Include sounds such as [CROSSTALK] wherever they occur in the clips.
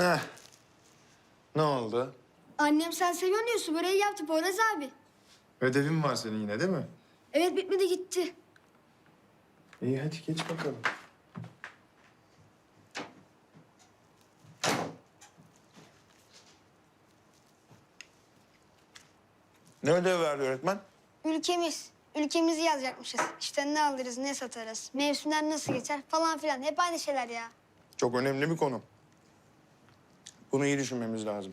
Heh. Ne oldu? Annem sen seviyorsun diye su böreği yaptı Poyraz abi. Ödevin var senin yine değil mi? Evet bitmedi gitti. İyi hadi geç bakalım. Ne ödev verdi öğretmen? Ülkemiz. Ülkemizi yazacakmışız. İşte ne alırız, ne satarız, mevsimler nasıl geçer falan filan. Hep aynı şeyler ya. Çok önemli bir konu. Bunu iyi düşünmemiz lazım.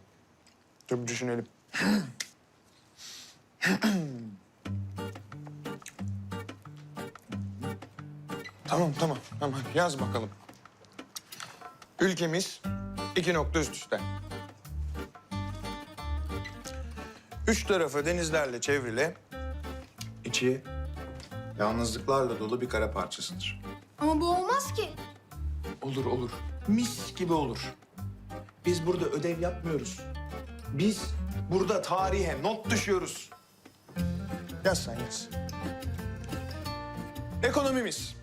Dur düşünelim. tamam tamam tamam yaz bakalım. Ülkemiz iki nokta üst üste. Üç tarafı denizlerle çevrili, içi yalnızlıklarla dolu bir kara parçasıdır. Ama bu olmaz ki. Olur olur. Mis gibi olur. Biz burada ödev yapmıyoruz. Biz burada tarihe not düşüyoruz. Yaz sen yaz. Ekonomimiz.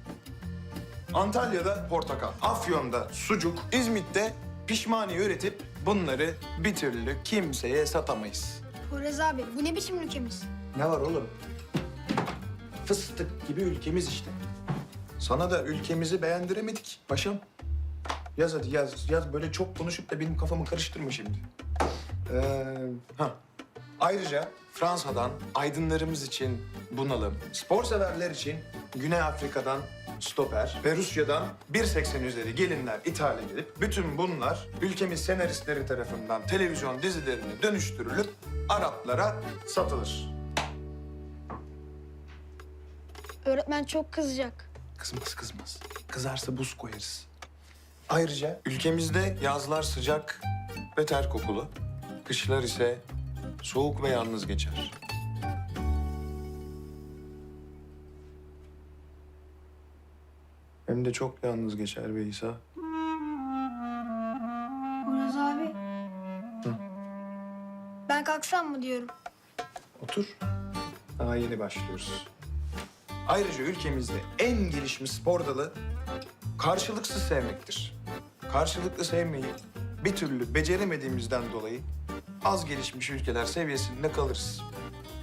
Antalya'da portakal, Afyon'da sucuk, İzmit'te pişmani üretip bunları bir türlü kimseye satamayız. Poyraz abi bu ne biçim ülkemiz? Ne var oğlum? Fıstık gibi ülkemiz işte. Sana da ülkemizi beğendiremedik paşam. Yaz hadi yaz. Yaz böyle çok konuşup da benim kafamı karıştırma şimdi. Ee, ha. Ayrıca Fransa'dan aydınlarımız için bunalım, spor severler için Güney Afrika'dan stoper ve Rusya'dan 1.80 üzeri gelinler ithal edilip bütün bunlar ülkemiz senaristleri tarafından televizyon dizilerine dönüştürülüp Araplara satılır. Öğretmen çok kızacak. Kızmaz kızmaz. Kızarsa buz koyarız. Ayrıca ülkemizde yazlar sıcak ve ter kokulu. Kışlar ise soğuk ve yalnız geçer. Hem de çok yalnız geçer be İsa. Poyraz abi. Ben kalksam mı diyorum. Otur. Daha yeni başlıyoruz. Ayrıca ülkemizde en gelişmiş spor dalı karşılıksız sevmektir. Karşılıklı sevmeyi bir türlü beceremediğimizden dolayı az gelişmiş ülkeler seviyesinde kalırız.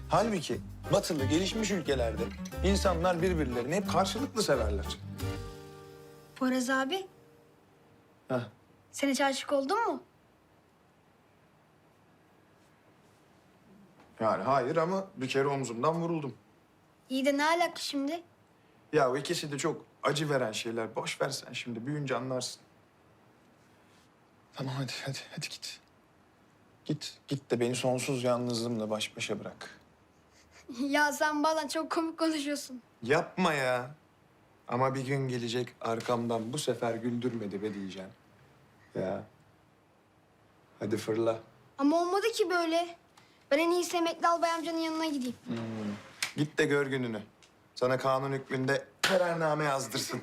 Halbuki batılı gelişmiş ülkelerde insanlar birbirlerini hep karşılıklı severler. Poyraz abi Heh. sen hiç aşık oldun mu? Yani hayır ama bir kere omzumdan vuruldum. İyi de ne alaka şimdi? Ya o ikisi de çok acı veren şeyler. Boş ver sen şimdi. Büyüyünce anlarsın. Tamam hadi hadi hadi git. Git git de beni sonsuz yalnızlığımla baş başa bırak. [LAUGHS] ya sen bazen çok komik konuşuyorsun. Yapma ya. Ama bir gün gelecek arkamdan bu sefer güldürmedi be diyeceğim. Ya. Hadi fırla. Ama olmadı ki böyle. Ben en iyisi emekli albay amcanın yanına gideyim. Git de gör gününü. Sana kanun hükmünde kararname yazdırsın.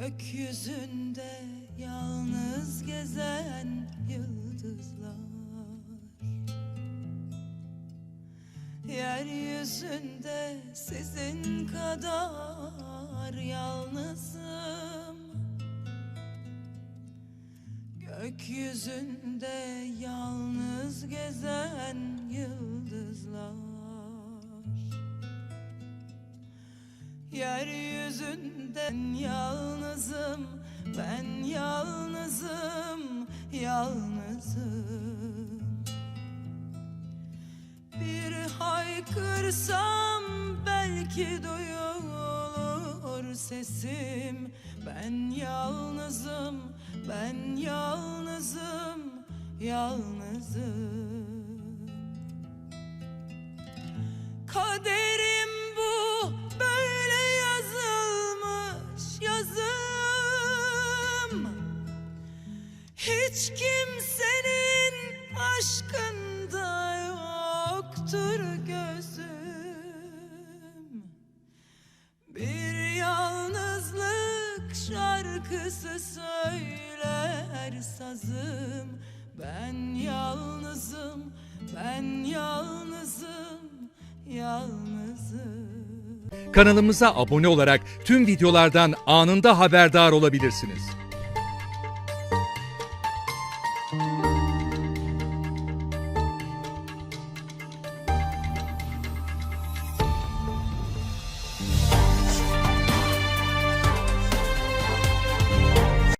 Gökyüzünde yalnız gezen yıldızlar. Yeryüzünde sizin kadar yalnızım. Gökyüzünde yalnız gezen yıldızlar. Yeryüzünden yalnızım, ben yalnızım, yalnızım. Bir haykırsam belki duyulur sesim. Ben yalnızım, ben yalnızım, yalnızım. Kaderim Hiç kimsenin aşkında yoktur gözüm. Bir yalnızlık şarkısı söyler sazım. Ben yalnızım, ben yalnızım, yalnızım. Kanalımıza abone olarak tüm videolardan anında haberdar olabilirsiniz.